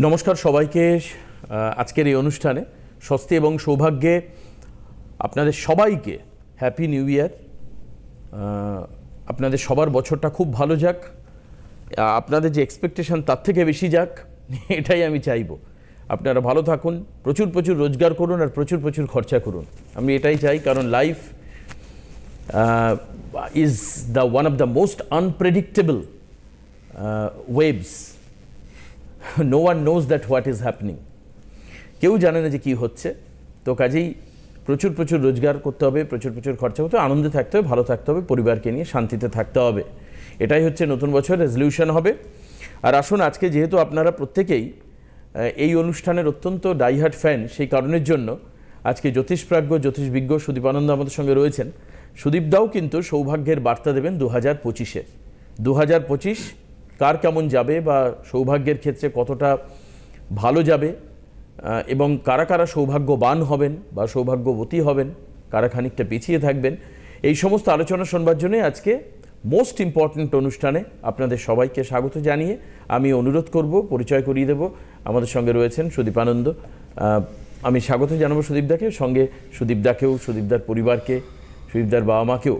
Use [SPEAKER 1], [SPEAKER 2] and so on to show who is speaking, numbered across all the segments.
[SPEAKER 1] নমস্কার সবাইকে আজকের এই অনুষ্ঠানে স্বস্তি এবং সৌভাগ্যে আপনাদের সবাইকে হ্যাপি নিউ ইয়ার আপনাদের সবার বছরটা খুব ভালো যাক। আপনাদের যে এক্সপেকটেশন তার থেকে বেশি যাক, এটাই আমি চাইব। আপনারা ভালো থাকুন, প্রচুর প্রচুর রোজগার করুন আর প্রচুর প্রচুর খরচা করুন। আমি এটাই চাই, কারণ life is the one of the most unpredictable waves no one knows that what is happening কেউ জানে না যে কী হচ্ছে। তো কাজেই প্রচুর প্রচুর রোজগার করতে হবে, প্রচুর প্রচুর খরচা করতে হবে, আনন্দে থাকতে হবে, ভালো থাকতে হবে, পরিবারকে নিয়ে শান্তিতে থাকতে হবে। এটাই হচ্ছে নতুন বছর রেজলিউশন হবে। আর আসুন, আজকে যেহেতু আপনারা প্রত্যেকেই এই অনুষ্ঠানের অত্যন্ত ডাইহার্ট ফ্যান সেই কারণের জন্য আজকে জ্যোতিষপ্রাজ্ঞ, জ্যোতিষবিজ্ঞ সুদীপানন্দ আমাদের সঙ্গে রয়েছেন। সুদীপদাও কিন্তু সৌভাগ্যের বার্তা দেবেন দু হাজার পঁচিশে। দু হাজার পঁচিশ কার কেমন যাবে বা সৌভাগ্যের ক্ষেত্রে কতটা ভালো যাবে এবং কারা কারা সৌভাগ্যবান হবেন বা সৌভাগ্যবতী হবেন, কারা খানিকটা পিছিয়ে থাকবেন, এই সমস্ত আলোচনা শোনবার জন্য আজকে মোস্ট ইম্পর্ট্যান্ট অনুষ্ঠানে আপনাদের সবাইকে স্বাগত জানিয়ে আমি অনুরোধ করব, পরিচয় করিয়ে দেব। আমাদের সঙ্গে রয়েছেন সুদীপানন্দ আমি স্বাগত জানাব সুদীপদাকে সঙ্গে সুদীপদাকেও, সুদীপদার পরিবারকে, সুদীপদার বাবা মাকেও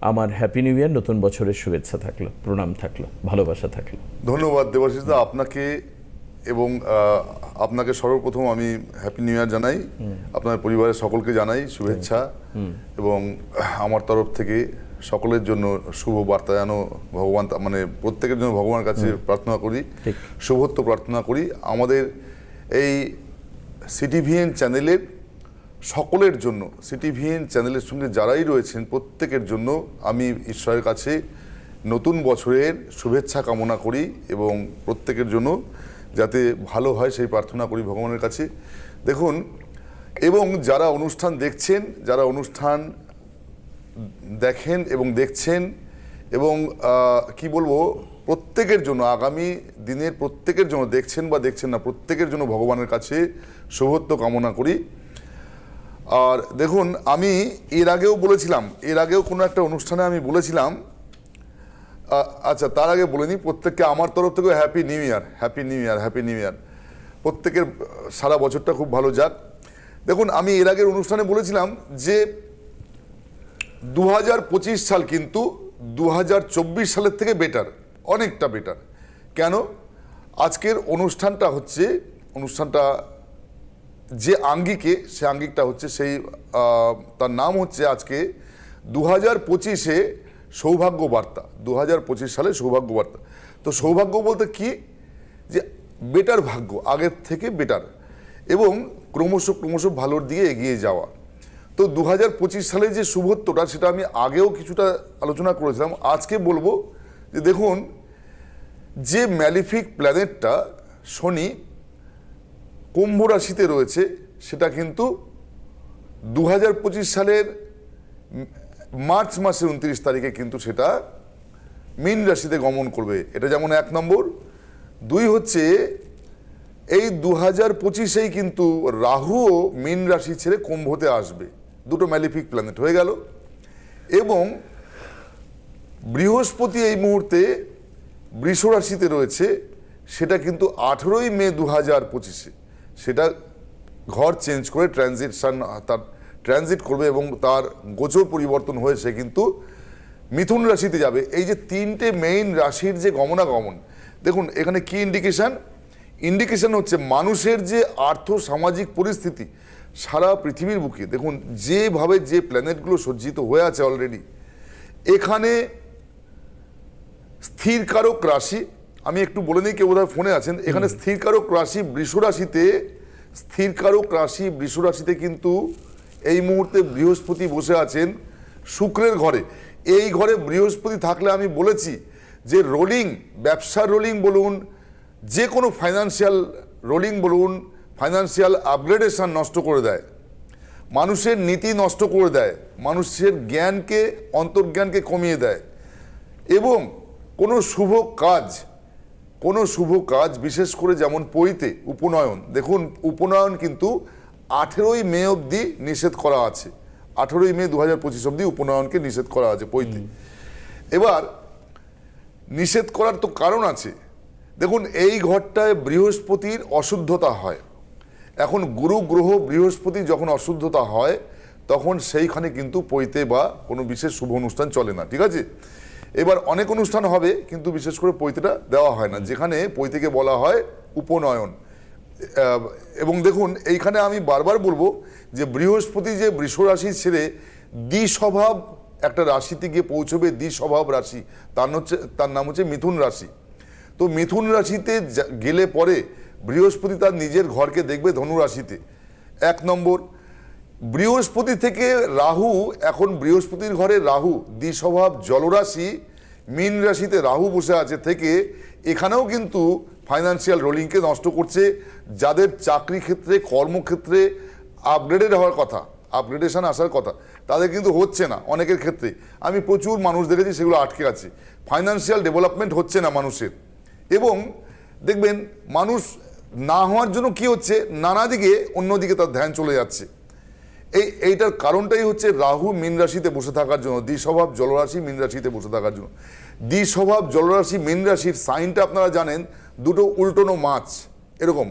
[SPEAKER 1] আমার হ্যাপি নিউ ইয়ার নতুন বছরের শুভেচ্ছা থাকল প্রণাম থাকল ভালোবাসা থাকল।
[SPEAKER 2] ধন্যবাদ দেবাশিস দা আপনাকে এবং আপনাকে সর্বপ্রথম আমি হ্যাপি নিউ ইয়ার জানাই। আপনার পরিবারের সকলকে জানাই শুভেচ্ছা। এবং আমার তরফ থেকে সকলের জন্য শুভ বার্তা যেন ভগবান মানে প্রত্যেকের জন্য ভগবানের কাছে প্রার্থনা করি। শুভত্ব প্রার্থনা করি। আমাদের এই সিটিভিএন চ্যানেলের সকলের জন্য, সিটিভিএন চ্যানেলের সঙ্গে যারাই রয়েছেন, প্রত্যেকের জন্য আমি ঈশ্বরের কাছে নতুন বছরের শুভেচ্ছা কামনা করি এবং প্রত্যেকের জন্য যাতে ভালো হয় সেই প্রার্থনা করি ভগবানের কাছে। দেখুন, এবং যারা অনুষ্ঠান দেখছেন, যারা অনুষ্ঠান দেখেন এবং দেখছেন এবং কি বলব, প্রত্যেকের জন্য, আগামী দিনের প্রত্যেকের জন্য দেখছেন বা দেখছেন না, প্রত্যেকের জন্য ভগবানের কাছে শুভত্ব কামনা করি। আর দেখুন, আমি এর আগেও বলেছিলাম, এর আগেও কোনো একটা অনুষ্ঠানে আমি বলেছিলাম আচ্ছা তার আগে বলে নিই প্রত্যেককে আমার তরফ থেকে happy new year happy new year happy new year প্রত্যেকের সারা বছরটা খুব ভালো যাক। দেখুন, আমি এর আগের অনুষ্ঠানে বলেছিলাম যে দু হাজার পঁচিশ সাল কিন্তু দু হাজার চব্বিশ সালের থেকে বেটার অনেকটা বেটার কেন? আজকের অনুষ্ঠানটা হচ্ছে, অনুষ্ঠানটা যে আঙ্গিকে, সে আঙ্গিকটা হচ্ছে সেই তার নাম হচ্ছে আজকে দু হাজার পঁচিশে সৌভাগ্য বার্তা। দু হাজার পঁচিশ সালে সৌভাগ্য বার্তা। তো সৌভাগ্য বলতে কি? যে বেটার ভাগ্য, আগের থেকে বেটার। এবং ক্রমশ ক্রমশ ভালোর দিকে এগিয়ে যাওয়া। তো দু হাজার পঁচিশ সালে যে শুভত্বটা, সেটা আমি আগেও কিছুটা আলোচনা করেছিলাম। আজকে বলব যে দেখুন, যে ম্যালিফিক প্ল্যানেটটা শনি কুম্ভ রাশিতে রয়েছে, সেটা কিন্তু দু হাজার পঁচিশ সালের মার্চ মাসের উনত্রিশ তারিখে কিন্তু সেটা মীন রাশিতে গমন করবে। এটা যেমন এক নম্বর। দুই হচ্ছে, এই দু হাজার পঁচিশেই কিন্তু রাহুও মীন রাশি ছেড়ে কুম্ভতে আসবে। দুটো ম্যালিফিক প্ল্যানেট হয়ে গেল। এবং বৃহস্পতি এই মুহূর্তে বৃষ রাশিতে রয়েছে, সেটা কিন্তু আঠেরোই মে দু হাজার পঁচিশে। সেটা ঘর চেঞ্জ করে ট্রানজিটশান তার ট্রানজিট করবে এবং তার গোচর পরিবর্তন হয়ে সে কিন্তু মিথুন রাশিতে যাবে। এই যে তিনটে মেইন রাশির যে গমনাগমন, দেখুন, এখানে কি ইন্ডিকেশন ইন্ডিকেশন হচ্ছে মানুষের যে আর্থ সামাজিক পরিস্থিতি সারা পৃথিবীর বুকে। দেখুন, যেভাবে যে প্ল্যানেটগুলো সজ্জিত হয়ে আছে অলরেডি এখানে স্থিরকারক রাশি আমি একটু বলে নিই কেউ বোধহয় ফোনে আছেন। এখানে স্থিরকারক রাশি বৃষ রাশিতে স্থিরকারক রাশি বৃষ রাশিতে কিন্তু এই মুহূর্তে বৃহস্পতি বসে আছেন শুক্রের ঘরে। এই ঘরে বৃহস্পতি থাকলে আমি বলেছি যে রোলিং ব্যবসার রোলিং বলুন যে কোনো ফাইন্যান্সিয়াল রোলিং বলুন ফাইন্যান্সিয়াল আপগ্রেডেশন নষ্ট করে দেয়। মানুষের নীতি নষ্ট করে দেয়। মানুষের জ্ঞানকে অন্তর্জ্ঞানকে কমিয়ে দেয়। এবং কোনো শুভ কাজ কোনো শুভ কাজ, বিশেষ করে যেমন পৈতে, উপনয়ন। দেখুন, উপনয়ন কিন্তু আঠেরোই মে অবধি নিষেধ করা আছে। আঠেরোই মে দু হাজার পঁচিশ অবধি উপনয়নকে নিষেধ করা আছে পৈতে। এবার, নিষেধ করার তো কারণ আছে। দেখুন, এই ঘরটায় বৃহস্পতির অশুদ্ধতা হয়। এখন গুরু গ্রহ বৃহস্পতি যখন অশুদ্ধতা হয়, তখন সেইখানে কিন্তু পৈতে বা কোনো বিশেষ শুভ অনুষ্ঠান চলে না, ঠিক আছে? এবার অনেক অনুষ্ঠান হবে, কিন্তু বিশেষ করে পৈতেটা দেওয়া হয় না, যেখানে পৈতেকে বলা হয় উপনয়ন। এবং দেখুন, এইখানে আমি বারবার বলব যে বৃহস্পতি যে বৃষ রাশি ছেড়ে দ্বিস্বভাব একটা রাশিতে গিয়ে পৌঁছবে, দ্বিস্বভাব রাশি, তার হচ্ছে, তার নাম হচ্ছে মিথুন রাশি। তো মিথুন রাশিতে গেলে পরে বৃহস্পতি তার নিজের ঘরকে দেখবে ধনু রাশিতে এক নম্বর বৃহস্পতি থেকে রাহু, এখন বৃহস্পতির ঘরে রাহু, দ্বিস্বভাব, জলরাশি, মীন রাশিতে রাহু বসে আছে থেকে এখানেও কিন্তু ফাইন্যান্সিয়াল রোলিংকে নষ্ট করছে, যাদের চাকরি ক্ষেত্রে, কর্মক্ষেত্রে আপগ্রেডেড হওয়ার কথা আপগ্রেডেশন আসার কথা, তাদের কিন্তু হচ্ছে না অনেকের ক্ষেত্রে। আমি প্রচুর মানুষ দেখেছি সেগুলো আটকে আছে। ফাইন্যান্সিয়াল ডেভেলপমেন্ট হচ্ছে না মানুষের। এবং দেখবেন, মানুষ না হওয়ার জন্য কি হচ্ছে? নানা দিকে অন্যদিকে তার ধ্যান চলে যাচ্ছে। এই, এইটার কারণটাই হচ্ছে রাহু মীন রাশিতে বসে থাকার জন্য, দ্বিস্বভাব জলরাশি মীন রাশিতে বসে থাকার জন্য। দ্বিস্বভাব জলরাশি মীন রাশির সাইনটা আপনারা জানেন, দুটো উল্টোনো মাছ, এরকম।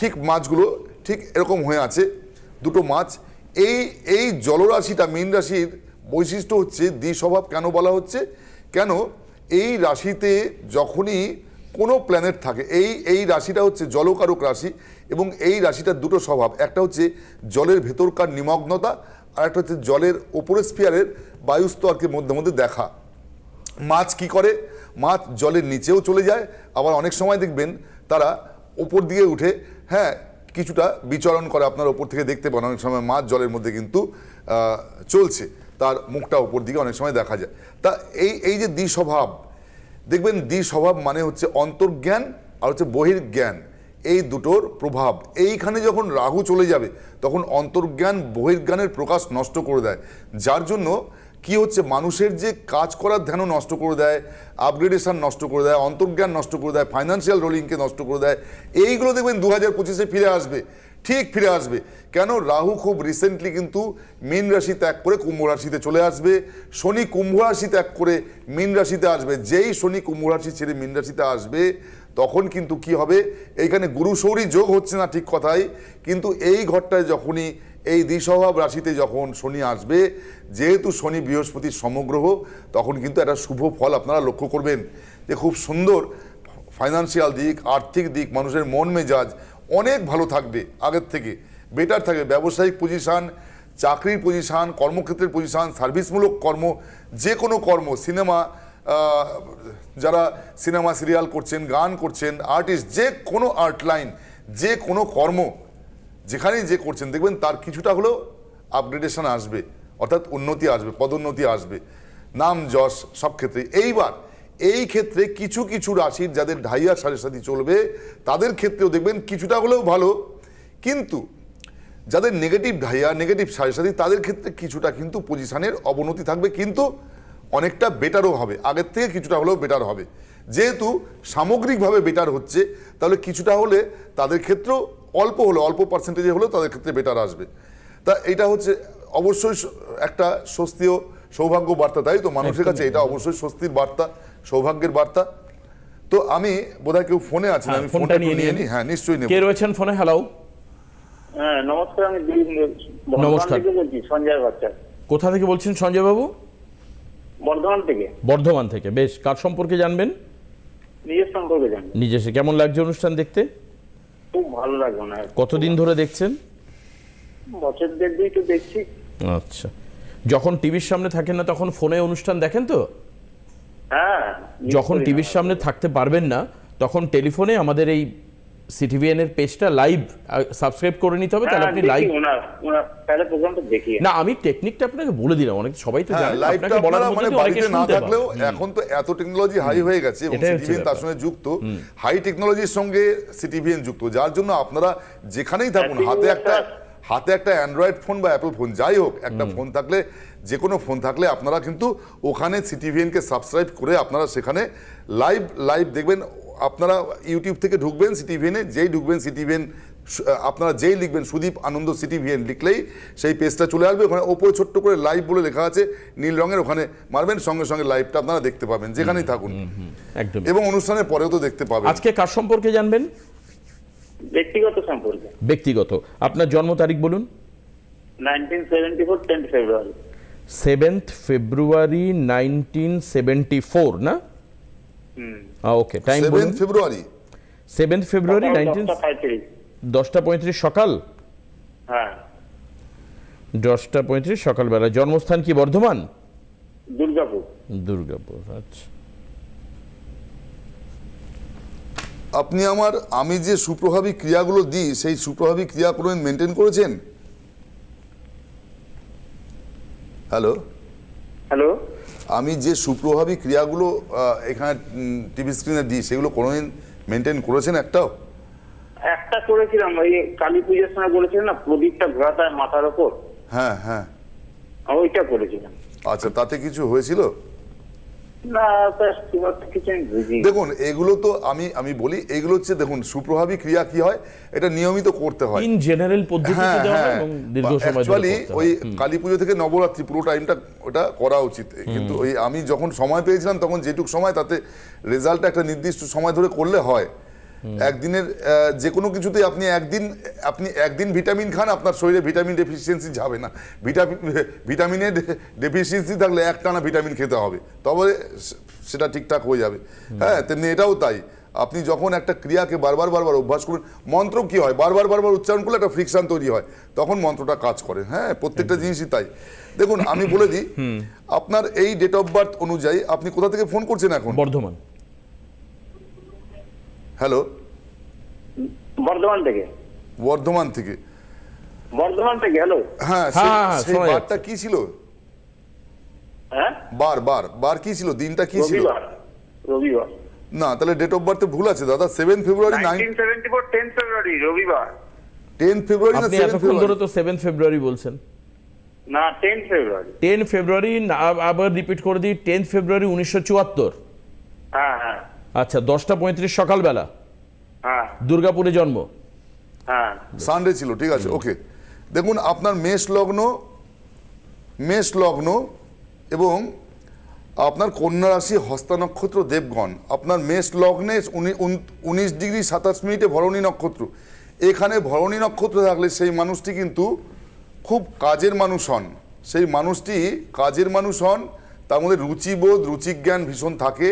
[SPEAKER 2] ঠিক মাছগুলো ঠিক এরকম হয়ে আছে, দুটো মাছ। এই এই জলরাশিটা মীন রাশির বৈশিষ্ট্য হচ্ছে দ্বিস্বভাব কেন বলা হচ্ছে? কেন এই রাশিতে যখনই কোনো প্ল্যানেট থাকে, এই এই রাশিটা হচ্ছে জলকারক রাশি এবং এই রাশিটার দুটো স্বভাব, একটা হচ্ছে জলের ভেতরকার নিমগ্নতা আর একটা হচ্ছে জলের ওপরের স্পিয়ারের বায়ুস্তরকে মধ্যে মধ্যে দেখা। মাছ কি করে? মাছ জলের নিচেও চলে যায়। আবার অনেক সময় দেখবেন তারা ওপর দিকে উঠে হ্যাঁ কিছুটা বিচরণ করে আপনার ওপর থেকে দেখতে পান। অনেক সময় মাছ জলের মধ্যে কিন্তু চলছে। তার মুখটা ওপর দিকে অনেক সময় দেখা যায়। তা এই এই যে দ্বিস্বভাব, দেখবেন দ্বিস্বভাব মানে হচ্ছে অন্তর্জ্ঞান আর হচ্ছে বহির্জ্ঞান। এই দুটোর প্রভাব। এইখানে যখন রাহু চলে যাবে, তখন অন্তর্জ্ঞান, বহির্জ্ঞানের প্রকাশ নষ্ট করে দেয়। যার জন্য কি হচ্ছে? মানুষের যে কাজ করার ধ্যানও নষ্ট করে দেয় আপগ্রেডেশন নষ্ট করে দেয়, অন্তর্জ্ঞান নষ্ট করে দেয় ফাইন্যান্সিয়াল রোলিংকে নষ্ট করে দেয়। এইগুলো দেখবেন দু হাজার পঁচিশে ফিরে আসবে, ঠিক ফিরে আসবে। কেন? রাহু খুব রিসেন্টলি কিন্তু মীন রাশি ত্যাগ করে কুম্ভ রাশিতে চলে আসবে। শনি কুম্ভ রাশি ত্যাগ করে মীন রাশিতে আসবে। যেই শনি কুম্ভ রাশি ছেড়ে মীন রাশিতে আসবে তখন কিন্তু কি হবে? এইখানে গুরু সৌরী যোগ হচ্ছে না ঠিক কথাই, কিন্তু এই ঘরটায় যখনই এই দ্বিস্বভাব রাশিতে যখন শনি আসবে, যেহেতু শনি বৃহস্পতির সমগ্রহ, তখন কিন্তু একটা শুভ ফল আপনারা লক্ষ্য করবেন যে খুব সুন্দর ফাইন্যান্সিয়াল দিক, আর্থিক দিক, মানুষের মন মেজাজ অনেক ভালো থাকবে আগের থেকে। বেটার থাকবে। ব্যবসায়িক পজিশান চাকরির পজিশান কর্মক্ষেত্রের পজিশান সার্ভিসমূলক কর্ম যে কোনো কর্ম, সিনেমা যারা সিনেমা, সিরিয়াল করছেন, গান করছেন আর্টিস্ট যে কোনো আর্ট লাইন যে কোনো কর্ম, যেখানেই যে করছেন, দেখবেন তার কিছুটা হলেও আপগ্রেডেশন আসবে, অর্থাৎ উন্নতি আসবে, পদোন্নতি আসবে। নাম, যশ, সব ক্ষেত্রে। এইবার এই ক্ষেত্রে কিছু কিছু রাশির যাদের ঢাইয়া সাড়ে সাথে চলবে, তাদের ক্ষেত্রেও দেখবেন কিছুটা হলেও ভালো। কিন্তু যাদের নেগেটিভ ঢাইয়া নেগেটিভ সাড়ে সাথী তাদের ক্ষেত্রে কিছুটা কিন্তু পজিশানের অবনতি থাকবে। কিন্তু অনেকটা বেটারও হবে। আগের থেকে কিছুটা হলেও বেটার হবে। যেহেতু সামগ্রিকভাবে বেটার হচ্ছে তাহলে কিছুটা হলে তাদের ক্ষেত্রেও অল্প হলো অল্প পার্সেন্টেজে হলেও তাদের ক্ষেত্রে বেটার আসবে। তা এটা হচ্ছে অবশ্যই একটা স্বস্তিও সৌভাগ্য বার্তা তাই তো? মানুষের কাছে এটা অবশ্যই স্বস্তির বার্তা সৌভাগ্যের বার্তা। তো আমি বোধহয় কেউ ফোনে আছেন
[SPEAKER 1] হ্যাঁ,
[SPEAKER 2] আমি
[SPEAKER 1] ফোনটা নিয়ে
[SPEAKER 2] নিয়ে। নিই। হ্যাঁ নিশ্চয়ই নেব।
[SPEAKER 1] কে রয়েছেন ফোনে হ্যালো
[SPEAKER 3] হ্যাঁ নমস্কার আমি
[SPEAKER 1] নমস্কার।
[SPEAKER 3] বলছি সঞ্জয় বাচ্চা
[SPEAKER 1] কোথা থেকে বলছেন সঞ্জয় বাবু
[SPEAKER 3] বর্ধমান থেকে।
[SPEAKER 1] বর্ধমান থেকে। বেশ কার সম্পর্কে জানবেন?
[SPEAKER 3] নিজের সম্পর্কে জানি
[SPEAKER 1] নিজেসে কেমন লাগছে অনুষ্ঠান দেখতে?
[SPEAKER 3] খুব ভালো লাগল না
[SPEAKER 1] কতদিন ধরে দেখছেন?
[SPEAKER 3] বছর দেড় দুই তো দেখছি।
[SPEAKER 1] আচ্ছা। যখন টিভির সামনে থাকেন না তখন ফোনে অনুষ্ঠান দেখেন তো?
[SPEAKER 3] হ্যাঁ
[SPEAKER 1] যখন টিভির সামনে থাকতে পারবেন না তখন টেলিফোনে আমাদের এই সিটিভিএন এর পেজটা লাইভ সাবস্ক্রাইব করে নিতে হবে তাহলে
[SPEAKER 3] হ্যাঁ,
[SPEAKER 1] আপনি লাইভ
[SPEAKER 3] ওনার ওনার তাহলে প্রোগ্রামটা দেখি
[SPEAKER 1] না আমি টেকনিকটা আপনাকে বলে দিলাম অনেক সবাই তো
[SPEAKER 2] হ্যাঁ
[SPEAKER 1] জানে
[SPEAKER 2] লাইভটা
[SPEAKER 1] বলার
[SPEAKER 2] মানে বাড়িতে না থাকলেও এখন তো এত টেকনোলজি হাই হয়ে গেছে এবং সিটিভিএন তার সঙ্গে যুক্ত হাই টেকনোলজির সঙ্গে সিটিভিএন যুক্ত যার জন্য আপনারা যেখানেই থাকুন হাতে একটা
[SPEAKER 3] একটা-
[SPEAKER 2] হাতে একটা অ্যান্ড্রয়েড ফোন বা অ্যাপল ফোন যাই হোক একটা ফোন থাকলে যে কোনো ফোন থাকলে আপনারা কিন্তু ওখানে সিটিভিএনকে সাবস্ক্রাইব করে আপনারা সেখানে লাইভ লাইভ দেখবেন আপনারা ইউটিউব থেকে ঢুকবেন সিটিভিএনে যেই ঢুকবেন সিটিভিএন আপনারা যেই লিখবেন সুদীপ আনন্দ সিটি ভিএন লিখলেই সেই পেজটা চলে আসবে। ওখানে ওপরে ছোট্ট করে লাইভ বলে লেখা আছে নীল রঙের ওখানে মারবেন সঙ্গে সঙ্গে লাইভটা আপনারা দেখতে পাবেন। যেখানেই থাকুন।
[SPEAKER 1] একদম
[SPEAKER 2] এবং অনুষ্ঠানের পরেও তো দেখতে পাবেন।
[SPEAKER 1] আজকে কার সম্পর্কে জানবেন?
[SPEAKER 3] ব্যক্তিগত সম্পর্কে।
[SPEAKER 1] ব্যক্তিগত। আপনার জন্ম তারিখ বলুন।
[SPEAKER 3] Nineteen seventy four tenth February
[SPEAKER 1] seventh February nineteen seventy four না? ওকে টাইম বলুন।
[SPEAKER 2] ফেব্রুয়ারি
[SPEAKER 1] সেভেন্থ ফেব্রুয়ারি নাইনটিন
[SPEAKER 3] দশটা পঁয়ত্রিশ।
[SPEAKER 1] দশটা পঁয়ত্রিশ সকাল?
[SPEAKER 3] হ্যাঁ।
[SPEAKER 1] দশটা পঁয়ত্রিশ সকালবেলা। জন্মস্থান কি বর্ধমান?
[SPEAKER 3] দুর্গাপুর।
[SPEAKER 1] দুর্গাপুর আচ্ছা।
[SPEAKER 2] আপনি আমার আমি যে সুপ্রভাবী ক্রিয়াগুলো দিই সেই সুপ্রভাবী ক্রিয়া কোনো মেনটেন করেছেন? হ্যালো
[SPEAKER 3] হ্যালো
[SPEAKER 2] আমি যে সুপ্রভাবী ক্রিয়াগুলো এখানে টিভি স্ক্রিনে দিই সেগুলো কোনোদিন মেনটেন করেছেন একটাও?
[SPEAKER 3] একটা করেছিলাম ওই কালী পুজোর সময় বলেছিলেন না প্রদীপটা ঘোরাতায় মাথার ওপর?
[SPEAKER 2] হ্যাঁ হ্যাঁ।
[SPEAKER 3] ওইটা করেছিলাম।
[SPEAKER 2] আচ্ছা তাতে কিছু হয়েছিল? দেখুন এগুলো তো আমি আমি বলি এগুলো হচ্ছে দেখুন সুপ্রভাবী ক্রিয়া কি হয় এটা নিয়মিত করতে হয়।
[SPEAKER 1] ইন জেনারেল পদ্ধতিতে
[SPEAKER 2] হ্যাঁ
[SPEAKER 1] দেওয়া হয়
[SPEAKER 2] হ্যাঁ।
[SPEAKER 1] এবং দীর্ঘ সময়
[SPEAKER 2] অ্যাকচুয়ালি ওই। কালী পুজো থেকে নবরাত্রি পুরো টাইমটা ওটা করা উচিত। কিন্তু ওই আমি যখন সময় পেয়েছিলাম তখন যেটুক সময় তাতে রেজাল্টটা একটা নির্দিষ্ট সময় ধরে করলে হয়। একদিনের যে কোনো কিছুতেই আপনি একদিন আপনি একদিন ভিটামিন খান আপনার শরীরে ভিটামিন ডেফিসিয়েন্সি যাবে না। ভিটামিন ভিটামিনের ডেফিসিয়েন্সি থাকলে একটানা ভিটামিন খেতে হবে। তবে সেটা ঠিকঠাক হয়ে যাবে। হ্যাঁ তেমনি এটাও তাই। আপনি যখন একটা ক্রিয়াকে বারবার বারবার অভ্যাস করবেন মন্ত্র কি হয়? বারবার বারবার উচ্চারণ করলে একটা ফ্রিকশন তৈরি হয়। তখন মন্ত্রটা কাজ করে। হ্যাঁ প্রত্যেকটা জিনিসই তাই। দেখুন আমি বলে দিই আপনার এই ডেট অফ বার্থ অনুযায়ী আপনি কোথা থেকে ফোন করছেন এখন?
[SPEAKER 1] বর্ধমান।
[SPEAKER 2] হ্যালো?
[SPEAKER 3] বর্ধমান থেকে।
[SPEAKER 2] বর্ধমান থেকে।
[SPEAKER 3] বর্ধমান থেকে হ্যালো?
[SPEAKER 2] হ্যাঁ
[SPEAKER 1] হ্যাঁ,
[SPEAKER 2] সেই-
[SPEAKER 1] হ্যাঁ,
[SPEAKER 2] বারটা কি ছিল?
[SPEAKER 3] হ্যাঁ?
[SPEAKER 2] বার বার বার কি ছিল? দিনটা কি ছিল?
[SPEAKER 3] রবিবার রবিবার।
[SPEAKER 2] না তাহলে ডেট অফ বার্থে ভুল আছে দাদা। সেভেন ফেব্রুয়ারি
[SPEAKER 3] ফেব্রুয়ারি রবিবার।
[SPEAKER 2] টেন ফেব্রুয়ারি না
[SPEAKER 1] আপনি
[SPEAKER 2] সেভেন
[SPEAKER 1] এতক্ষণ ধরে
[SPEAKER 2] ফেব্রুয়ারি
[SPEAKER 1] তো সেভেন ফেব্রুয়ারি বলছেন।
[SPEAKER 3] না ফেব্রুয়ারি
[SPEAKER 1] টেন ফেব্রুয়ারি না- আবার রিপিট করে দিই টেন্থ ফেব্রুয়ারি উনিশশো চুয়াত্তর।
[SPEAKER 3] হ্যাঁ হ্যাঁ।
[SPEAKER 1] আচ্ছা দশটা পঁয়ত্রিশ সকালবেলা?
[SPEAKER 3] হ্যাঁ।
[SPEAKER 1] দুর্গাপুরে জন্ম?
[SPEAKER 3] হ্যাঁ।
[SPEAKER 2] সানডে ছিল ঠিক আছে ওকে দেখুন আপনার মেষ লগ্ন মেষ লগ্ন এবং আপনার কন্যা রাশি হস্তা নক্ষত্র দেবগণ। আপনার মেষ লগ্নে উনিশ ডিগ্রি সাতাশ মিনিটে ভরণী নক্ষত্র। এখানে ভরণী নক্ষত্র থাকলে সেই মানুষটি কিন্তু খুব কাজের মানুষ হন। সেই মানুষটি কাজের মানুষ হন তার মধ্যে রুচিবোধ রুচিজ্ঞান ভীষণ থাকে।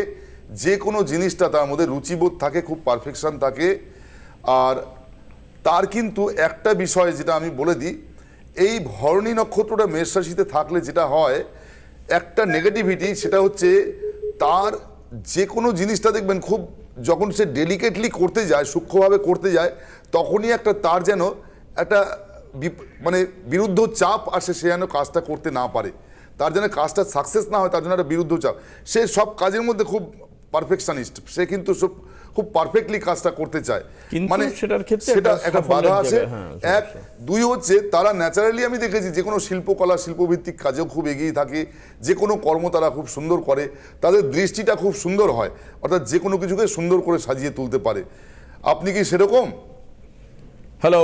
[SPEAKER 2] যে কোনো জিনিসটা তার মধ্যে রুচিবোধ থাকে, খুব পারফেকশন থাকে। আর তার কিন্তু একটা বিষয় যেটা আমি বলে দিই, এই ভরণী নক্ষত্রটা মেষ রাশিতে থাকলে যেটা হয়, একটা নেগেটিভিটি সেটা হচ্ছে তার যে কোনো জিনিসটা দেখবেন, খুব যখন সে ডেলিকেটলি করতে যায়, সূক্ষ্মভাবে করতে যায়, তখনই একটা তার যেন একটা মানে বিরুদ্ধ চাপ আসে সে যেন কাজটা করতে না পারে। তার যেন কাজটা সাকসেস না হয়, তার জন্য একটা বিরুদ্ধ চাপ। সে সব কাজের মধ্যে খুব পারফেকশনিস্ট সে কিন্তু সব খুব পারফেক্টলি কাজটা করতে চায়।
[SPEAKER 1] মানে সেটার ক্ষেত্রে
[SPEAKER 2] সেটা
[SPEAKER 1] একটা
[SPEAKER 2] বাধা আছে।
[SPEAKER 1] হ্যাঁ,
[SPEAKER 2] এক দুই হচ্ছে তারা ন্যাচারালি আমি দেখেছি যে কোনো শিল্পকলা শিল্পভিত্তিক কাজেও খুব এগিয়ে থাকে। যে কোনো কর্ম তারা খুব সুন্দর করে। তাদের দৃষ্টিটা খুব সুন্দর হয়। অর্থাৎ যে কোনো কিছুকে সুন্দর করে সাজিয়ে তুলতে পারে। আপনি কি সেরকম?
[SPEAKER 1] হ্যালো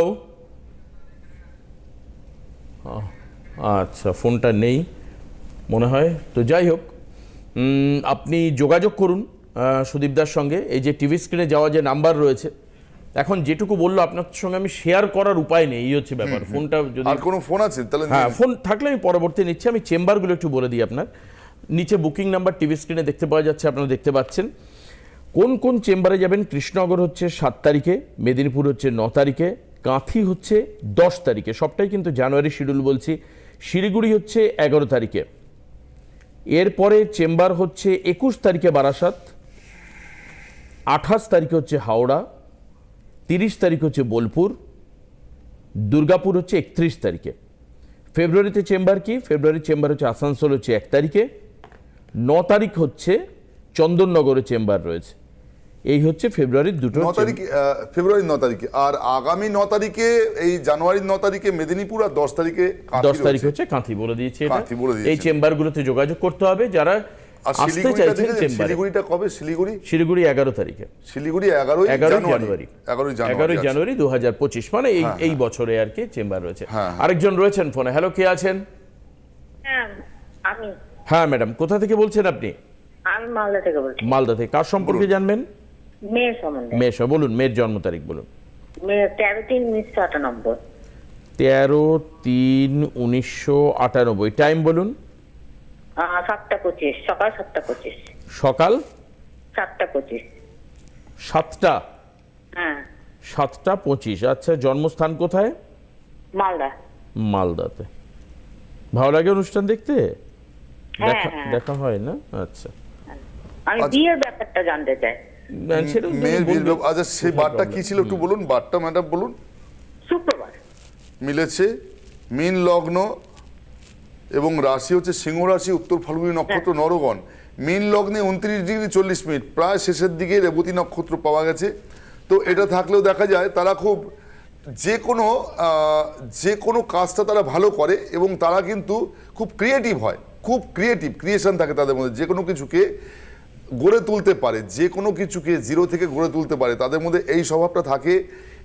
[SPEAKER 1] আচ্ছা ফোনটা নেই মনে হয়। তো যাই হোক আপনি যোগাযোগ করুন সুদীপদার সঙ্গে। এই যে টিভি স্ক্রিনে যাওয়া যে নাম্বার রয়েছে এখন যেটুকু বলল আপনার সঙ্গে আমি শেয়ার করার উপায় নেই এই হচ্ছে ব্যাপার। ফোনটা যদি
[SPEAKER 2] আর কোনো ফোন আছে? তাহলে
[SPEAKER 1] হ্যাঁ ফোন থাকলে আমি পরবর্তী নিচ্ছি। আমি চেম্বারগুলো একটু বলে দিই আপনার। নিচে বুকিং নাম্বার টিভি স্ক্রিনে দেখতে পাওয়া যাচ্ছে আপনারা দেখতে পাচ্ছেন। কোন কোন চেম্বারে যাবেন? কৃষ্ণনগর হচ্ছে সাত তারিখে মেদিনীপুর হচ্ছে ন তারিখে কাঁথি হচ্ছে দশ তারিখে। সবটাই কিন্তু জানুয়ারি শিডিউল বলছি। শিলিগুড়ি হচ্ছে এগারো তারিখে। এরপরে চেম্বার হচ্ছে একুশ তারিখে বারাসাত, আঠাশ তারিখে হচ্ছে হাওড়া, তিরিশ তারিখ হচ্ছে বোলপুর, দুর্গাপুর হচ্ছে একত্রিশ তারিখে। ফেব্রুয়ারিতে চেম্বার কি? ফেব্রুয়ারি চেম্বার হচ্ছে আসানসোল হচ্ছে এক তারিখে। ন তারিখ হচ্ছে চন্দননগরে চেম্বার রয়েছে। এই হচ্ছে ফেব্রুয়ারির দুটো
[SPEAKER 2] ন তারিখে আহ, ফেব্রুয়ারির ন তারিখে। আর আগামী ন তারিখে এই জানুয়ারির ন তারিখে মেদিনীপুর আর দশ তারিখে
[SPEAKER 1] দশ তারিখ হচ্ছে কাঁথি বলে দিয়েছে এটা।
[SPEAKER 2] কাঁথি বলে
[SPEAKER 1] এই চেম্বারগুলোতে যোগাযোগ করতে হবে যারা আসতে
[SPEAKER 2] শিলিগুড়িটা
[SPEAKER 1] চাইছেন চেম্বারে।
[SPEAKER 2] শিলিগুড়িটা কবে? শিলিগুড়ি?
[SPEAKER 1] শিলিগুড়ি এগারো তারিখে।
[SPEAKER 2] শিলিগুড়ি এগারোই
[SPEAKER 1] এগারোই
[SPEAKER 2] জানুয়ারি। এগারোই জানুয়ারি আচ্ছা।
[SPEAKER 1] দু হাজার পঁচিশ মানে এই এই বছরে আর কি চেম্বার রয়েছে।
[SPEAKER 2] হ্যাঁ।
[SPEAKER 1] আরেকজন রয়েছেন ফোনে। হ্যালো কে আছেন?
[SPEAKER 4] হ্যাঁ
[SPEAKER 1] হ্যাঁ ম্যাডাম। কোথা থেকে বলছেন আপনি?
[SPEAKER 4] আমি মালদা থেকে বলছি।
[SPEAKER 1] মালদা থেকে। কার সম্পর্কে জানবেন?
[SPEAKER 4] মেয়ে সম্বন্ধে।
[SPEAKER 1] মেষ বলুন মেয়ের জন্ম তারিখ বলুন।
[SPEAKER 4] মেয়ে তেরো তিন উনিশশো আটানব্বই।
[SPEAKER 1] তেরো তিন উনিশশো আটানব্বই টাইম বলুন।
[SPEAKER 4] সাতটা পঁচিশ সকাল সাতটা পঁচিশ।
[SPEAKER 1] সকাল?
[SPEAKER 4] সাতটা পঁচিশ।
[SPEAKER 1] সাতটা?
[SPEAKER 4] হ্যাঁ।
[SPEAKER 1] সাতটা পঁচিশ আচ্ছা জন্মস্থান কোথায়?
[SPEAKER 4] মালদা।
[SPEAKER 1] মালদাতে। ভালো লাগে অনুষ্ঠান দেখতে?
[SPEAKER 4] হ্যাঁ,
[SPEAKER 1] দেখা
[SPEAKER 4] হ্যাঁ।
[SPEAKER 1] দেখা হয় না? আচ্ছা।
[SPEAKER 4] আমি
[SPEAKER 2] আচ্ছা।
[SPEAKER 4] বিয়ের ব্যাপারটা জানতে চাই।
[SPEAKER 2] মেয়ের বিয়ের আচ্ছা সেই বারটা কি ছিল একটু বলুন বারটা ম্যাডাম বলুন।
[SPEAKER 4] শুক্রবার।
[SPEAKER 2] মিলেছে মিন লগ্ন এবং রাশি হচ্ছে সিংহ রাশি উত্তর ফাল্গুনী নক্ষত্র নরগণ। মিন লগ্নে উনত্রিশ ডিগ্রি চল্লিশ মিনিট প্রায় শেষের দিকে রেবতী নক্ষত্র পাওয়া গেছে। তো এটা থাকলেও দেখা যায় তারা খুব যে কোনো যে কোনো কাজটা তারা ভালো করে এবং তারা কিন্তু খুব ক্রিয়েটিভ হয়। খুব ক্রিয়েটিভ ক্রিয়েশন থাকে তাদের মধ্যে। যে কোনো কিছুকে গড়ে তুলতে পারে যে কোনো কিছুকে জিরো থেকে গড়ে তুলতে পারে তাদের মধ্যে এই স্বভাবটা থাকে।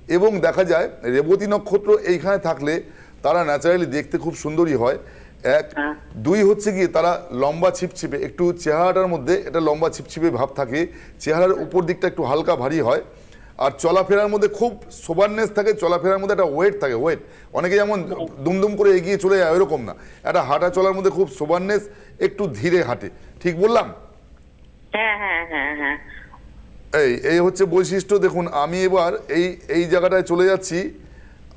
[SPEAKER 2] এবং দেখা যায় রেবতী নক্ষত্র এইখানে থাকলে তারা ন্যাচারালি দেখতে খুব সুন্দরী হয়। এক
[SPEAKER 4] হ্যাঁ।
[SPEAKER 2] দুই হচ্ছে গিয়ে তারা লম্বা ছিপছিপে একটু চেহারাটার মধ্যে এটা লম্বা ছিপছিপে ভাব থাকে। চেহারার উপর দিকটা একটু হালকা ভারী হয়। আর চলাফেরার মধ্যে খুব সোবারনেস থাকে চলাফেরার মধ্যে একটা ওয়েট থাকে ওয়েট অনেকে যেমন দুমদুম করে এগিয়ে চলে যায় এরকম না। একটা হাঁটা চলার মধ্যে খুব সোবারনেস একটু ধীরে হাঁটে। ঠিক বললাম?
[SPEAKER 4] হ্যাঁ হ্যাঁ হ্যাঁ হ্যাঁ।
[SPEAKER 2] এই এই হচ্ছে বৈশিষ্ট্য দেখুন আমি এবার এই এই জায়গাটায় চলে যাচ্ছি।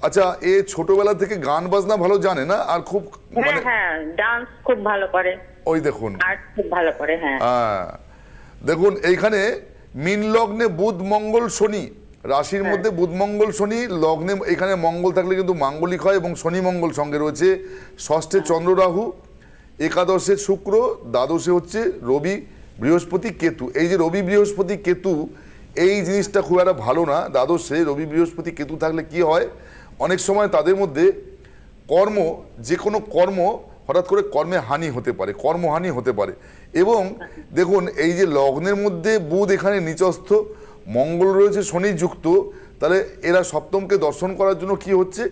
[SPEAKER 2] আচ্ছা এ ছোটবেলা থেকে গান বাজনা ভালো জানে না? আর খুব
[SPEAKER 4] হ্যাঁ
[SPEAKER 2] মানে
[SPEAKER 4] হ্যাঁ ডান্স খুব ভালো করে।
[SPEAKER 2] ওই দেখুন।
[SPEAKER 4] আর্ট খুব ভালো করে হ্যাঁ।
[SPEAKER 2] হ্যাঁ। দেখুন এইখানে মিন লগ্নে বুধ মঙ্গল শনি। রাশির মধ্যে বুধ মঙ্গল শনি লগ্নে এখানে মঙ্গল থাকলে কিন্তু মাঙ্গলিক হয় এবং শনি মঙ্গল সঙ্গে রয়েছে। ষষ্ঠে চন্দ্র রাহু একাদশে শুক্র দ্বাদশে হচ্ছে রবি বৃহস্পতি কেতু, এই যে রবি বৃহস্পতি কেতু, এই জিনিসটা খুব একটা ভালো না। দ্বাদশে রবি বৃহস্পতি কেতু থাকলে কি হয়? অনেক সময় তাদের মধ্যে কর্ম, যে কোনো কর্ম হঠাৎ করে কর্মে হানি হতে পারে, কর্মহানি হতে পারে। এবং দেখুন, এই যে লগ্নের মধ্যে বুধ এখানে নিচস্থ, মঙ্গল রয়েছে শনি যুক্ত তাহলে এরা সপ্তমকে দর্শন করার জন্য কি হচ্ছে?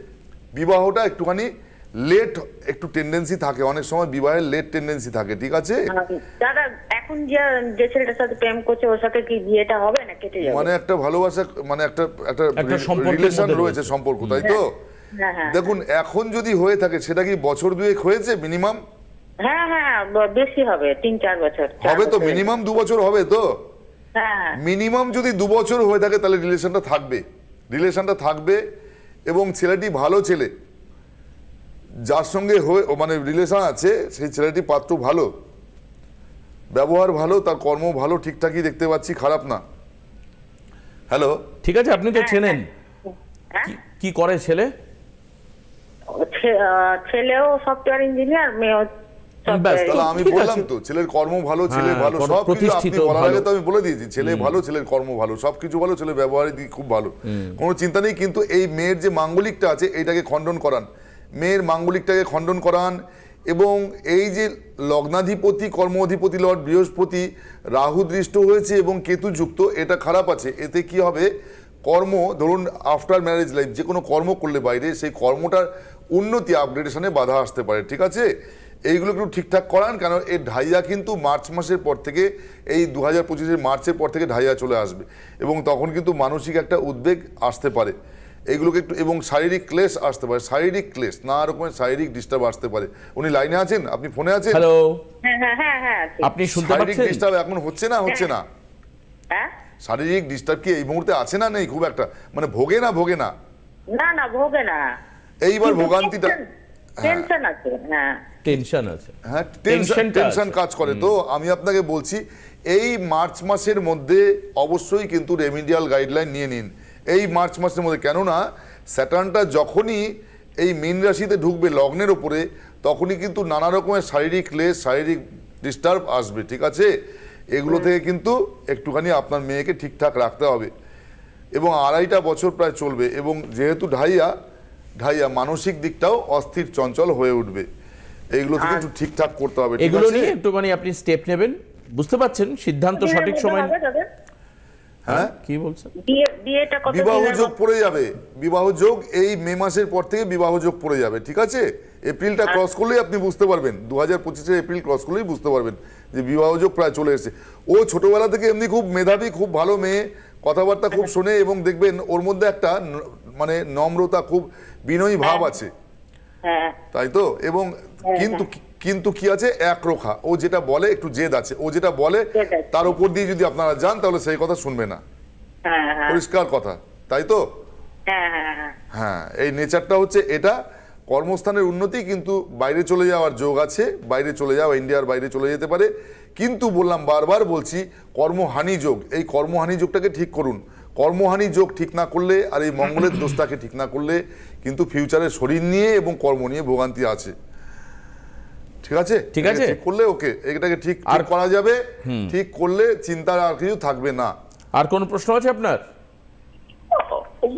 [SPEAKER 2] বিবাহটা একটুখানি লেট একটু টেন্ডেন্সি থাকে অনেক সময় বিবাহের লেট টেন্ডেন্সি থাকে ঠিক আছে?
[SPEAKER 4] দাদা এখন যে যে ছেলেটার সাথে প্রেম করছে ওর সাথে কি বিয়েটা হবে না কেটে যাবে?
[SPEAKER 2] মানে একটা ভালোবাসা মানে একটা একটা রিলেশন রয়েছে। সম্পর্ক তাই তো?
[SPEAKER 4] হ্যাঁ হ্যাঁ
[SPEAKER 2] দেখুন এখন যদি হয়ে থাকে সেটা কি বছর দুয়েক হয়েছে মিনিমাম
[SPEAKER 4] হ্যাঁ হ্যাঁ বেশি হবে তিন চার বছর
[SPEAKER 2] হবে তো মিনিমাম দু বছর হবে তো?
[SPEAKER 4] হ্যাঁ
[SPEAKER 2] মিনিমাম যদি দু বছর হয়ে থাকে তাহলে রিলেশনটা থাকবে। রিলেশনটা থাকবে এবং ছেলেটি ভালো ছেলে। যার সঙ্গে হয়ে মানে রিলেশন আছে সেই ছেলেটি পাত্র ভালো ব্যবহার ভালো তার কর্ম ভালো ঠিকঠাকই দেখতে পাচ্ছি খারাপ না। হ্যালো
[SPEAKER 1] ঠিক আছে আপনি তো চেনেন।
[SPEAKER 4] হ্যাঁ।
[SPEAKER 1] কি- করে ছেলে?
[SPEAKER 4] ছেলেও সফটওয়্যার ইঞ্জিনিয়ার মেয়েও
[SPEAKER 1] ব্যাস,
[SPEAKER 4] software
[SPEAKER 2] তাহলে আমি বললাম তো ছেলের কর্ম ভালো ছেলে
[SPEAKER 1] হ্যাঁ,
[SPEAKER 2] ভালো সব কিছু আপনি বলার আগে তো আমি বলে দিয়েছি ছেলে ভালো ছেলের কর্ম ভালো সব কিছু ভালো ছেলে ব্যবহারের দিক খুব ভালো। কোনো চিন্তা নেই কিন্তু এই মেয়ের যে মাঙ্গলিকটা আছে এইটাকে খণ্ডন করান। মেয়ের মাঙ্গলিকটাকে খণ্ডন করান এবং এই যে লগ্নাধিপতি কর্ম অধিপতি লর্ড বৃহস্পতি রাহু দৃষ্ট হয়েছে এবং কেতু যুক্ত এটা খারাপ আছে। এতে কি হবে? কর্ম, ধরুন আফটার ম্যারেজ লাইফ যে কোনো কর্ম করলে বাইরে, সেই কর্মটার উন্নতি আপগ্রেডেশনে বাধা আসতে পারে, ঠিক আছে? এইগুলো একটু ঠিকঠাক করান, কেন এই ঢাইয়া কিন্তু মার্চ মাসের পর থেকে, এই দু হাজার মার্চের পর থেকে ঢাইয়া চলে আসবে এবং তখন কিন্তু মানসিক একটা উদ্বেগ আসতে পারে। এইগুলোকে একটু এবং শারীরিক ক্লেশ আসতে পারে শারীরিক ক্লেশ নানা রকমের শারীরিক ডিস্টার্ব আসতে পারে। উনি লাইনে আছেন? আপনি ফোনে আছেন?
[SPEAKER 1] হ্যালো
[SPEAKER 4] হ্যাঁ হ্যাঁ হ্যাঁ হ্যাঁ।
[SPEAKER 1] আপনি শুনতে
[SPEAKER 2] শারীরিক
[SPEAKER 1] পাচ্ছেন?
[SPEAKER 2] ডিস্টার্ব এখন হচ্ছে না হচ্ছে না?
[SPEAKER 4] হ্যাঁ?
[SPEAKER 2] শারীরিক ডিস্টার্ব কি এই মুহূর্তে আছে না নেই? খুব একটা মানে ভোগে না ভোগে না?
[SPEAKER 4] না না ভোগে না।
[SPEAKER 2] এইবার ভোগান্তিটা
[SPEAKER 4] টেনশন আছে হ্যাঁ।
[SPEAKER 1] টেনশন আছে।
[SPEAKER 2] হ্যাঁ টেনশন টেনশন কাজ করে। তো আমি আপনাকে বলছি এই মার্চ মাসের মধ্যে অবশ্যই কিন্তু রেমিডিয়াল গাইডলাইন নিয়ে নিন। এই মার্চ মাসের মধ্যে। কেননা স্যাটার্নটা যখনই এই মীন রাশিতে ঢুকবে লগ্নের ওপরে তখনই কিন্তু নানা রকমের শারীরিক ক্লেশ শারীরিক ডিস্টার্ব আসবে ঠিক আছে? এগুলো থেকে কিন্তু একটুখানি আপনার মেয়েকে ঠিকঠাক রাখতে হবে। এবং আড়াইটা বছর প্রায় চলবে এবং যেহেতু ঢাইয়া ঢাইয়া মানসিক দিকটাও অস্থির চঞ্চল হয়ে উঠবে। এইগুলো থেকে একটু ঠিকঠাক করতে হবে
[SPEAKER 1] এগুলো নিয়ে একটুখানি আপনি স্টেপ নেবেন। বুঝতে পারছেন? সিদ্ধান্ত সঠিক সময়?
[SPEAKER 2] হ্যাঁ?
[SPEAKER 1] কি বলছেন?
[SPEAKER 4] বিয়েটা কত
[SPEAKER 2] বিবাহ যোগ পড়ে যাবে। বিবাহ যোগ এই মে মাসের পর থেকে বিবাহ যোগ পড়ে যাবে ঠিক আছে? এপ্রিলটা ক্রস করলেই আপনি বুঝতে পারবেন। দু হাজার পঁচিশে এপ্রিল ক্রস করলেই বুঝতে পারবেন যে বিবাহ যোগ প্রায় চলে এসেছে। ও ছোটবেলা থেকে এমনি খুব মেধাবী খুব ভালো মেয়ে কথাবার্তা খুব শোনে এবং দেখবেন ওর মধ্যে একটা মানে নম্রতা খুব বিনয়ী ভাব আছে।
[SPEAKER 4] হ্যাঁ।
[SPEAKER 2] তাই তো? এবং কিন্তু কিন্তু কি আছে? একরোখা ও যেটা বলে একটু জেদ আছে। ও যেটা বলে তার উপর দিয়ে যদি আপনারা যান তাহলে সেই কথা শুনবে না।
[SPEAKER 4] হ্যাঁ হ্যাঁ।
[SPEAKER 2] পরিষ্কার কথা তাই তো?
[SPEAKER 4] হ্যাঁ হ্যাঁ
[SPEAKER 2] এই নেচারটা হচ্ছে এটা। কর্মস্থানের উন্নতি কিন্তু বাইরে চলে যাওয়ার যোগ আছে। বাইরে চলে যাওয়া ইন্ডিয়ার বাইরে চলে যেতে পারে। কিন্তু বললাম বারবার বলছি কর্মহানি যোগ এই কর্মহানি যোগটাকে ঠিক করুন। কর্মহানি যোগ ঠিক না করলে আর এই মঙ্গলের দোষটাকে ঠিক না করলে কিন্তু ফিউচারে শরীর নিয়ে এবং কর্ম নিয়ে ভোগান্তি আছে। ঠিক আছে?
[SPEAKER 1] ঠিক আছে।
[SPEAKER 2] করলে ওকে এটাকে ঠিক
[SPEAKER 1] আর-
[SPEAKER 2] করা যাবে। ঠিক করলে চিন্তার আর কিছু থাকবে না।
[SPEAKER 1] আর কোনো প্রশ্ন আছে আপনার?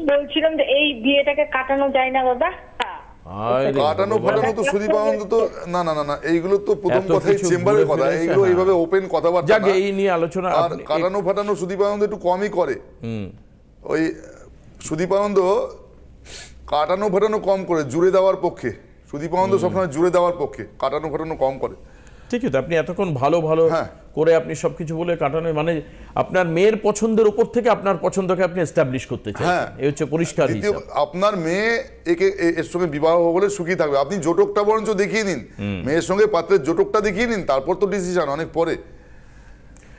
[SPEAKER 4] বলছিলাম যে এই বিয়েটাকে কাটানো যায় না দাদা হ্যাঁ।
[SPEAKER 2] কাটানো ফাটানো তো সুদীপ আনন্দ তো না না না না এইগুলো তো প্রথম কথাই চেম্বারের কথা। এইগুলো। এইভাবে ওপেন কথাবার্তা
[SPEAKER 1] যাক এই নিয়ে আলোচনা
[SPEAKER 2] আর কাটানো ফাটানো সুদীপ আনন্দ একটু কমই করে। ওই সুদীপ আনন্দ কাটানো ফাটানো কম করে জুড়ে দেওয়ার পক্ষে। সুদীপ আনন্দ সবসময় জুড়ে দেওয়ার পক্ষে কাটানো ফাটানো কম করে।
[SPEAKER 1] ঠিকই তো আপনি এতক্ষণ ভালো ভালো
[SPEAKER 2] হ্যাঁ।
[SPEAKER 1] করে আপনি সবকিছু বলে কাটানো মানে আপনার মেয়ের পছন্দের উপর থেকে আপনার পছন্দকে আপনি এস্টাবলিশ করতে চান
[SPEAKER 2] হ্যাঁ।
[SPEAKER 1] এই হচ্ছে পরিষ্কার হিসাব।
[SPEAKER 2] আপনার মেয়ে একে এর সঙ্গে বিবাহ হলে সুখী থাকবে। আপনি জোটকটা বরঞ্চ দেখিয়ে নিন মেয়ের সঙ্গে পাত্রের জোটকটা দেখিয়ে নিন তারপর তো ডিসিশন অনেক পরে।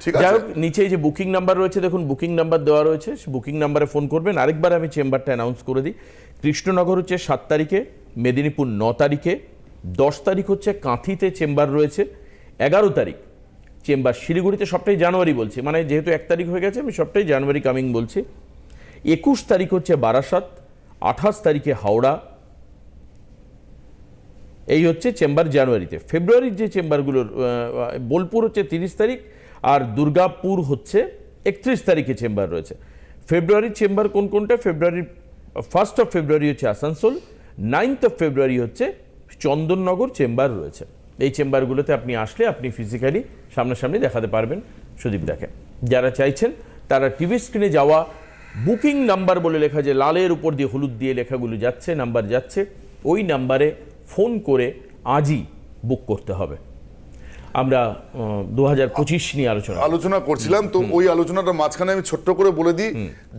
[SPEAKER 2] ঠিক
[SPEAKER 1] যাই
[SPEAKER 2] আছে?
[SPEAKER 1] হোক নিচে যে বুকিং নাম্বার রয়েছে দেখুন বুকিং নাম্বার দেওয়া রয়েছে বুকিং নাম্বারে ফোন করবেন। আরেকবার আমি চেম্বারটা অ্যানাউন্স করে দিই। কৃষ্ণনগর হচ্ছে সাত তারিখে। মেদিনীপুর ন তারিখে, দশ তারিখ হচ্ছে কাঁথিতে চেম্বার রয়েছে, এগারো তারিখ চেম্বার শিলিগুড়িতে, সবটাই জানুয়ারি বলছি মানে যেহেতু এক তারিখ হয়ে গেছে, আমি সবটাই জানুয়ারি কামিং বলছি। একুশ তারিখ হচ্ছে বারাসাত, আঠাশ তারিখে হাওড়া, এই হচ্ছে চেম্বার জানুয়ারিতে। ফেব্রুয়ারির যে চেম্বারগুলোর বোলপুর হচ্ছে তিরিশ তারিখ, আর দুর্গাপুর হচ্ছে একত্রিশ তারিখে চেম্বার রয়েছে। ফেব্রুয়ারির চেম্বার কোন কোনটা? ফেব্রুয়ারির ফার্স্ট অফ ফেব্রুয়ারি হচ্ছে আসানসোল নাইনথ অফ ফেব্রুয়ারি হচ্ছে চন্দননগর চেম্বার রয়েছে। এই চেম্বারগুলোতে আপনি আসলে আপনি ফিজিক্যালি সামনাসামনি দেখাতে পারবেন সুদীপ দেখে যারা চাইছেন তারা টিভি স্ক্রিনে যাওয়া বুকিং নাম্বার বলে লেখা যে লালের উপর দিয়ে হলুদ দিয়ে লেখাগুলো যাচ্ছে নাম্বার যাচ্ছে ওই নাম্বারে ফোন করে আজই বুক করতে হবে। আমরা দু হাজার পঁচিশ নিয়ে আলোচনা
[SPEAKER 2] আলোচনা করছিলাম তো ওই আলোচনাটা মাঝখানে আমি ছোট্ট করে বলে দিই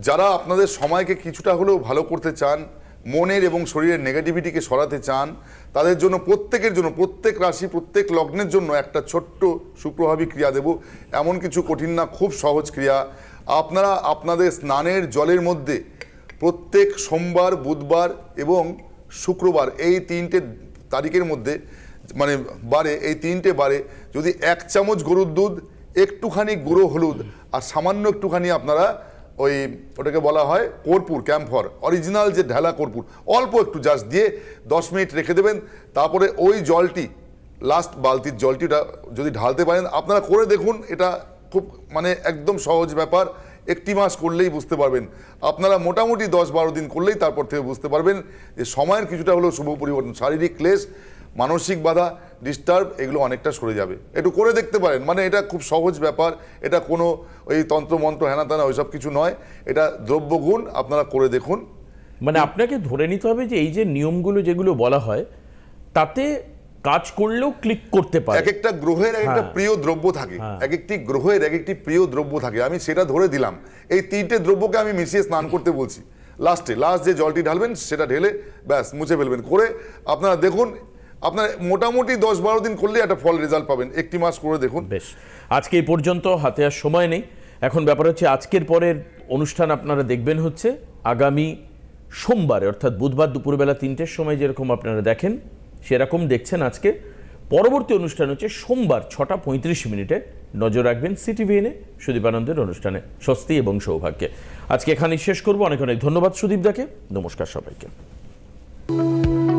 [SPEAKER 2] যারা আপনাদের সময়কে কিছুটা হলেও ভালো করতে চান মনের এবং শরীরের নেগেটিভিটিকে সরাতে চান, তাদের জন্য প্রত্যেকের জন্য, প্রত্যেক রাশি, প্রত্যেক লগ্নের জন্য একটা ছোট্ট সুপ্রভাবী ক্রিয়া দেব। এমন কিছু কঠিন না, খুব সহজ ক্রিয়া। আপনারা আপনাদের স্নানের জলের মধ্যে প্রত্যেক সোমবার, বুধবার এবং শুক্রবার এই তিনটে তারিখের মধ্যে মানে বারে, এই তিনটে বারে যদি এক চামচ গরুর দুধ, একটুখানি গুঁড়ো হলুদ, আর সামান্য একটুখানি আপনারা ওই ওটাকে বলা হয় কর্পূর ক্যাম্ফর অরিজিনাল যে ঢেলা কর্পূর। অল্প একটু জাস্ট দিয়ে দশ মিনিট রেখে দেবেন, তারপরে ওই জলটি লাস্ট বালতির জলটি ওটা যদি ঢালতে পারেন, আপনারা করে দেখুন, এটা খুব মানে একদম সহজ ব্যাপার। একটি মাস করলেই বুঝতে পারবেন। আপনারা মোটামুটি দশ বারো দিন করলেই তারপর থেকে বুঝতে পারবেন যে সময়ের কিছুটা হলেও শুভ পরিবর্তন, শারীরিক ক্লেশ মানসিক বাধা ডিস্টার্ব এগুলো অনেকটা সরে যাবে। একটু করে দেখতে পারেন। মানে এটা খুব সহজ ব্যাপার। এটা কোনো ওই তন্ত্রমন্ত্র হেনা তেনা ওইসব কিছু নয়। এটা দ্রব্যগুণ আপনারা করে দেখুন।
[SPEAKER 1] মানে আপনাকে ধরে নিতে হবে যে এই যে নিয়মগুলো যেগুলো বলা হয় তাতে কাজ করলেও ক্লিক করতে পারে।
[SPEAKER 2] এক একটা গ্রহের এক একটা
[SPEAKER 1] হ্যাঁ।
[SPEAKER 2] প্রিয় দ্রব্য থাকে। এক একটি গ্রহের এক একটি প্রিয় দ্রব্য থাকে। আমি সেটা ধরে দিলাম। এই তিনটে দ্রব্যকে আমি মিশিয়ে স্নান করতে বলছি। লাস্টে লাস্ট যে জলটি ঢালবেন সেটা ঢেলে ব্যাস মুছে ফেলবেন। করে আপনারা দেখুন আপনার মোটামুটি দশ বারো দিন করলে একটা ফল রেজাল্ট পাবেন। একটি মাস করে দেখুন।
[SPEAKER 1] বেশ। আজকে এই পর্যন্ত হাতে আর সময় নেই। এখন ব্যাপার হচ্ছে আজকের পরের অনুষ্ঠান আপনারা দেখবেন হচ্ছে আগামী সোমবারে, অর্থাৎ বুধবার দুপুরবেলা তিনটের সময় যেরকম আপনারা দেখেন, সেরকম দেখছেন আজকে। পরবর্তী অনুষ্ঠান হচ্ছে সোমবার ছটা পঁয়ত্রিশ মিনিটে। নজর রাখবেন সিটিভিএনে সুদীপ আনন্দের অনুষ্ঠানে। স্বস্তি এবং সৌভাগ্যে। আজকে এখানেই শেষ করব। অনেক অনেক ধন্যবাদ সুদীপ দাকে। নমস্কার সবাইকে।